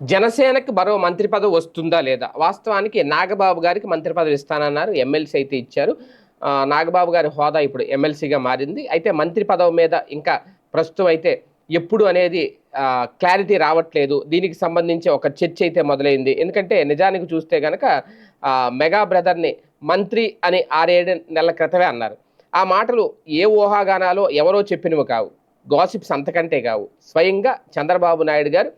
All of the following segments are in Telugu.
జనసేనకి మరో మంత్రి పదవి వస్తుందా లేదా? వాస్తవానికి నాగబాబు గారికి మంత్రి పదవి ఇస్తానన్నారు. ఎమ్మెల్సీ అయితే ఇచ్చారు. నాగబాబు గారి హోదా ఇప్పుడు ఎమ్మెల్సీగా మారింది. అయితే మంత్రి పదవి మీద ఇంకా ప్రస్తుతం అయితే ఎప్పుడు అనేది క్లారిటీ రావట్లేదు. దీనికి సంబంధించి ఒక చర్చ అయితే మొదలైంది. ఎందుకంటే నిజానికి చూస్తే కనుక మెగా బ్రదర్ని మంత్రి అని ఆరేడు నెలల క్రితమే అన్నారు. ఆ మాటలు ఏ ఊహాగానాలో ఎవరో చెప్పినవి కావు. గాసిప్స్ అంతకంటే కావు. స్వయంగా చంద్రబాబు నాయుడు గారు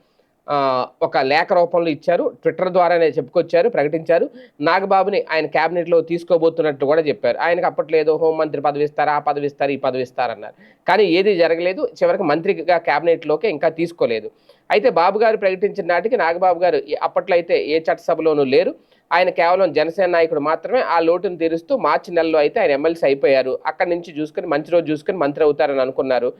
ఒక లేఖ రూపంలో ఇచ్చారు. ట్విట్టర్ ద్వారానే చెప్పుకొచ్చారు ప్రకటించారు. నాగబాబుని ఆయన క్యాబినెట్లో తీసుకోబోతున్నట్టు కూడా చెప్పారు. ఆయనకు అప్పట్లో ఏదో హోంమంత్రి పదవి ఇస్తారు ఆ పదవి ఇస్తారు ఈ పదవి ఇస్తారన్నారు కానీ ఏది జరగలేదు. చివరికి మంత్రిగా క్యాబినెట్లోకి ఇంకా తీసుకోలేదు. అయితే బాబు గారు ప్రకటించిన నాటికి నాగబాబు గారు అప్పట్లో అయితే ఏ చట్టసభలోనూ లేరు. ఆయన కేవలం జనసేన నాయకుడు మాత్రమే ఆ లోటును తీరుస్తూ మార్చి నెలలో అయితే ఆయన ఎమ్మెల్సీ అయిపోయారు. అక్కడి నుంచి చూసుకొని మంచి రోజు చూసుకొని మంత్రి అవుతారని అనుకున్నారు.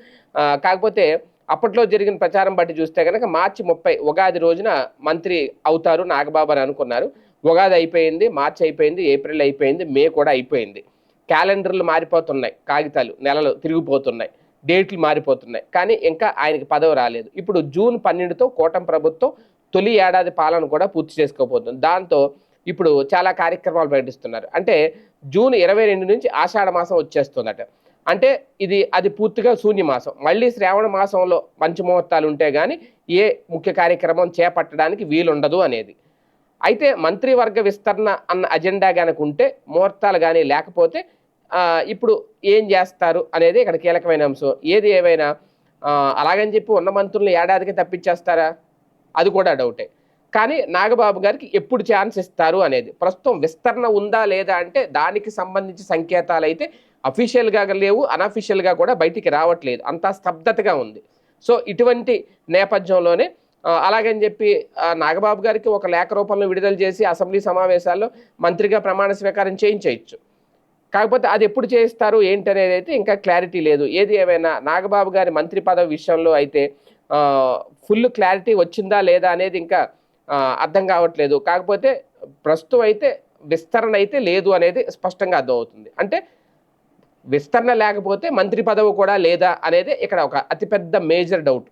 కాకపోతే అప్పట్లో జరిగిన ప్రచారం బట్టి చూస్తే కనుక మార్చి ముప్పై ఉగాది రోజున మంత్రి అవుతారు నాగబాబు అని అనుకున్నారు. ఉగాది అయిపోయింది మార్చి అయిపోయింది ఏప్రిల్ అయిపోయింది మే కూడా అయిపోయింది. క్యాలెండర్లు మారిపోతున్నాయి కాగితాలు నెలలు తిరిగిపోతున్నాయి డేట్లు మారిపోతున్నాయి. కానీ ఇంకా ఆయనకి పదవి రాలేదు. ఇప్పుడు జూన్ పన్నెండుతో కూటమి ప్రభుత్వం తొలి ఏడాది పాలన కూడా పూర్తి చేసుకోబోతుంది. దాంతో ఇప్పుడు చాలా కార్యక్రమాలు ప్రకటిస్తున్నారు. అంటే జూన్ ఇరవై రెండు నుంచి ఆషాఢ మాసం వచ్చేస్తుందట. అంటే ఇది అది పూర్తిగా శూన్య మాసం మళ్ళీ శ్రావణ మాసంలో మంచి ముహూర్తాలు ఉంటే కానీ ఏ ముఖ్య కార్యక్రమం చేపట్టడానికి వీలుండదు అనేది. అయితే మంత్రివర్గ విస్తరణ అన్న అజెండా కనుక ఉంటే ముహూర్తాలు కానీ లేకపోతే ఇప్పుడు ఏం చేస్తారు అనేది ఇక్కడ కీలకమైన అంశం. ఏది ఏమైనా అలాగని చెప్పి ఉన్న మంత్రులను ఏడాదికి తప్పించేస్తారా? అది కూడా డౌటే. కానీ నాగబాబు గారికి ఎప్పుడు ఛాన్స్ ఇస్తారు అనేది. ప్రస్తుతం విస్తరణ ఉందా లేదా అంటే దానికి సంబంధించి సంకేతాలు అయితే అఫీషియల్గా లేవు అనఫీషియల్గా కూడా బయటికి రావట్లేదు. అంతా స్తబ్దతగా ఉంది. సో ఇటువంటి నేపథ్యంలోనే అలాగని చెప్పి నాగబాబు గారికి ఒక లేఖ రూపంలో విడుదల చేసి అసెంబ్లీ సమావేశాల్లో మంత్రిగా ప్రమాణ స్వీకారం చేయించేయచ్చు కాకపోతే అది ఎప్పుడు చేయిస్తారు ఏంటి అనేది అయితే ఇంకా క్లారిటీ లేదు. ఏది ఏమైనా నాగబాబు గారి మంత్రి పదవి విషయంలో అయితే ఫుల్ క్లారిటీ వచ్చిందా లేదా అనేది ఇంకా అర్థం కావట్లేదు. కాకపోతే ప్రస్తుతం అయితే విస్తరణ అయితే లేదు అనేది స్పష్టంగా అర్థమవుతుంది. అంటే విస్తరణ లేకపోతే మంత్రి పదవి కూడా లేదా అనేది ఇక్కడ ఒక అతిపెద్ద మేజర్ డౌట్.